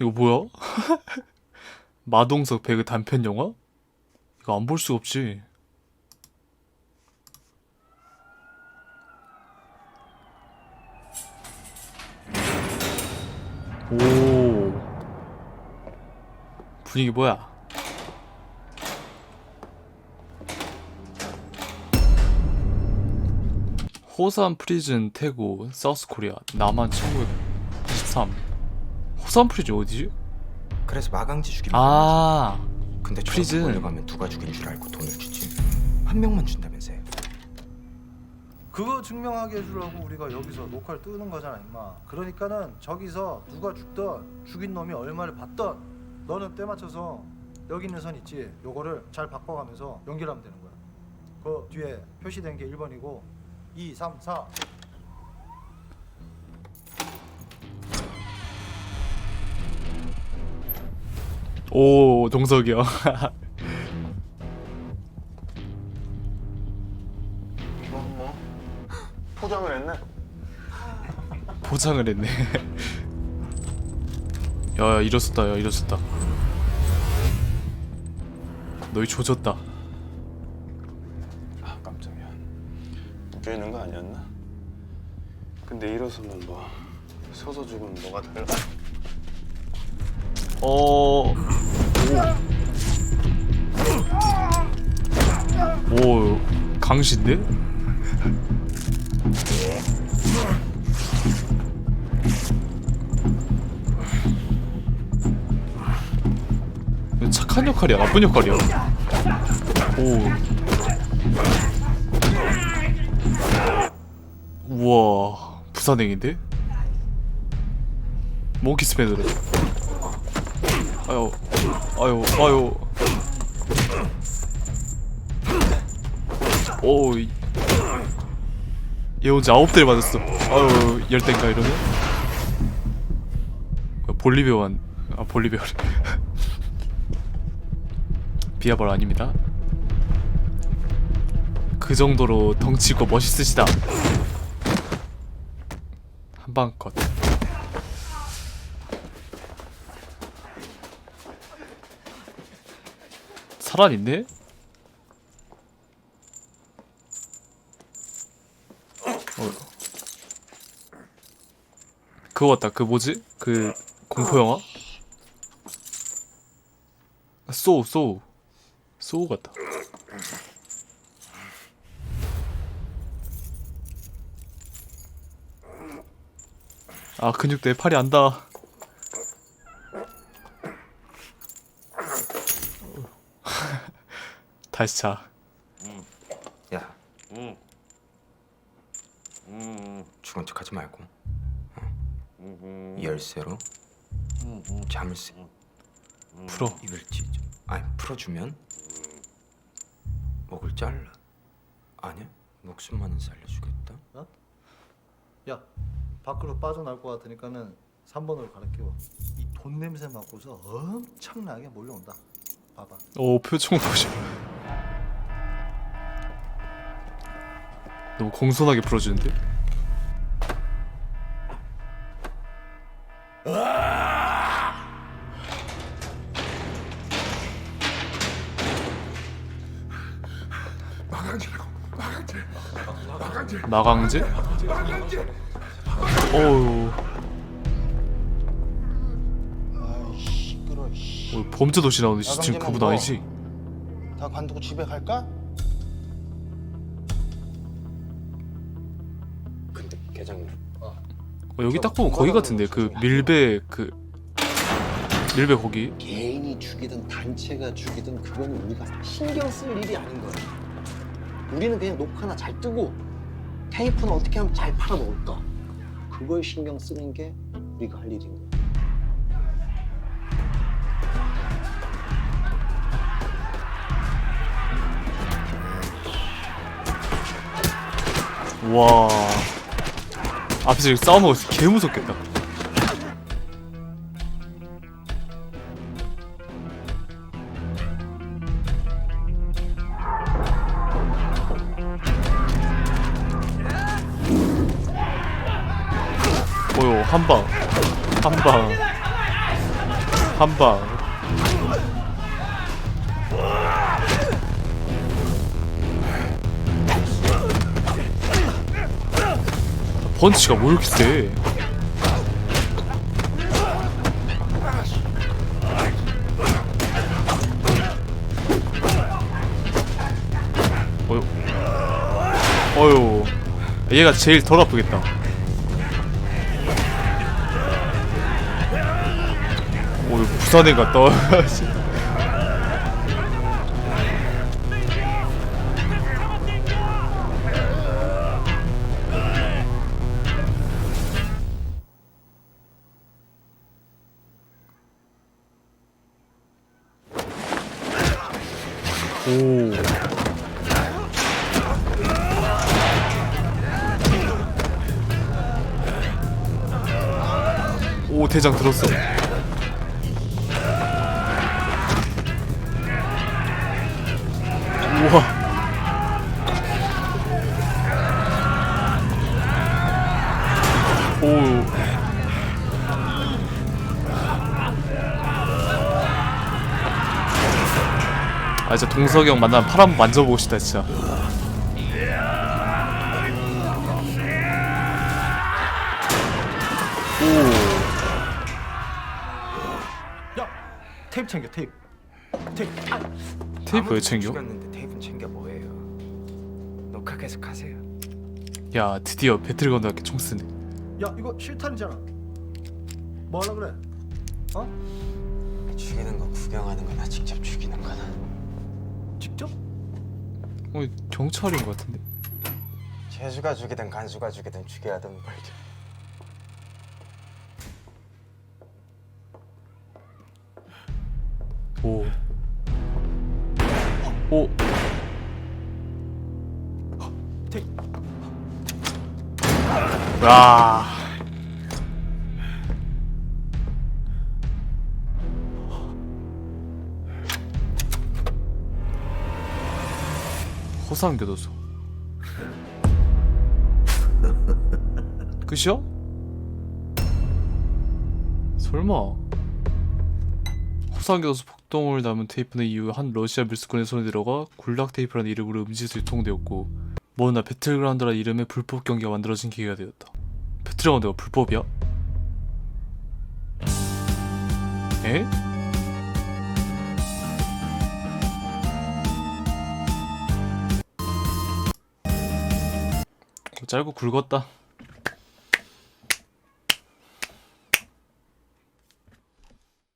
이거 뭐야? 마동석 배그 단편 영화? 이거 안 볼 수가 없지. 오. 분위기 뭐야? 호산 프리즌 태고 사우스 코리아 남한 1993 호산 프리즌 어디지? 그래서 마강지 죽이면 아. 근데 저 프리즌. 몰려가면 누가 죽인 줄 알고 돈을 주지? 한 명만 준다면서요. 그거 증명하게 해주려고 우리가 여기서 녹화를 뜨는 거잖아 임마. 그러니까는 저기서 누가 죽던 죽인 놈이 얼마를 받던 너는 때 맞춰서 여기 있는 선 있지? 요거를 잘 바꿔가면서 연결하면 되는 거야. 그 뒤에 표시된 게 1번이고 2, 3, 4 오 동석이 형 이건 뭐 포장을 했네. 포장을 했네 야야 이랬었다 야 이랬었다 너희 조졌다 아 깜짝이야. 묶여 있는 거 아니었나? 근데 일어서면 뭐 서서 죽으면 뭐가 달라? 어... 오... 오... 강신데? 착한 역할이야 나쁜 역할이야 오 우와 부산행인데? 몽키 스패드래 아유, 아유, 아유. 오, 이- 얘 혼자 아홉 대를 맞았어. 아유, 열 대인가 이러면? 볼리베어한, 아 볼리베어. 비아벌 아닙니다. 그 정도로 덩치고 멋있으시다. 한방 컷. 살아있네? 그거 같다. 그 뭐지? 그 공포 영화? 소우 소우 소우 같다. 아 근육 내 팔이 안다. 다시 자. 야 죽은 척 하지 말고 어? 이 열쇠로? 잠을 세 풀어. 이걸 찢어. 아니 풀어주면? 목을 잘라 아니야? 목숨만은 살려주겠다? 야 밖으로 빠져나올 것 같으니까는 3번으로 갈아끼워. 이 돈 냄새 맡고서 엄청나게 몰려온다. 봐봐. 오 표정 보셔. 너무 공손하게 풀어주는데? 마강제? 어우. 씨. 어, 범죄 도시 나오는 지 지금 그분 뭐? 아니지? 다 관두고 집에 갈까? 근데 계장님 어, 여기 딱 보면 거기 같은데 그 밀배 그 밀배 거기 개인이 죽이든 단체가 죽이든 그건 우리가 신경 쓸 일이 아닌 거야. 우리는 그냥 녹화나 잘 뜨고 테이프는 어떻게 하면 잘 팔아먹을까. 그걸 신경 쓰는 게 우리가 할 일인 거야. 와 앞에서 싸우면 개 무섭겠다. 한방. 한방. 한방. 펀치가 뭐 이렇게 세? 어휴. 어휴. 얘가 제일 덜 아프겠다 부산에 갔다 와가지고 오. 오 대장 들었어 아 진짜 동석이 형 만나면 팔 한번 만져보고 싶다 진짜 야 테이프 챙겨 테이프 테이프 아, 테이프 왜 챙겨? 죽였는데 테이프는 챙겨 뭐해요? 녹화 계속 하세요. 야 드디어 배틀그라운드 총 쓰네 야 이거 실탄이잖아 뭐 하려 그래 어? 죽이는 거 구경하는 거나 직접 죽이는 거나. 직접? 어 경찰인 것 같은데 재수가 죽이든 간수가 죽이든 죽여야 되는 벌죠. 오. 오. 와. 호상교도소. 끝이야? 설마. 호상교도소 폭동을 담은 테이프는 이후 한 러시아 밀수꾼의 손에 들어가 굴락 테이프라는 이름으로 음지에서 유통되었고 뭐나 배틀그라운드라는 이름의 불법 경기가 만들어진 계기가 되었다. 배틀그라운드가 불법이야? 에? 짧고 굵었다.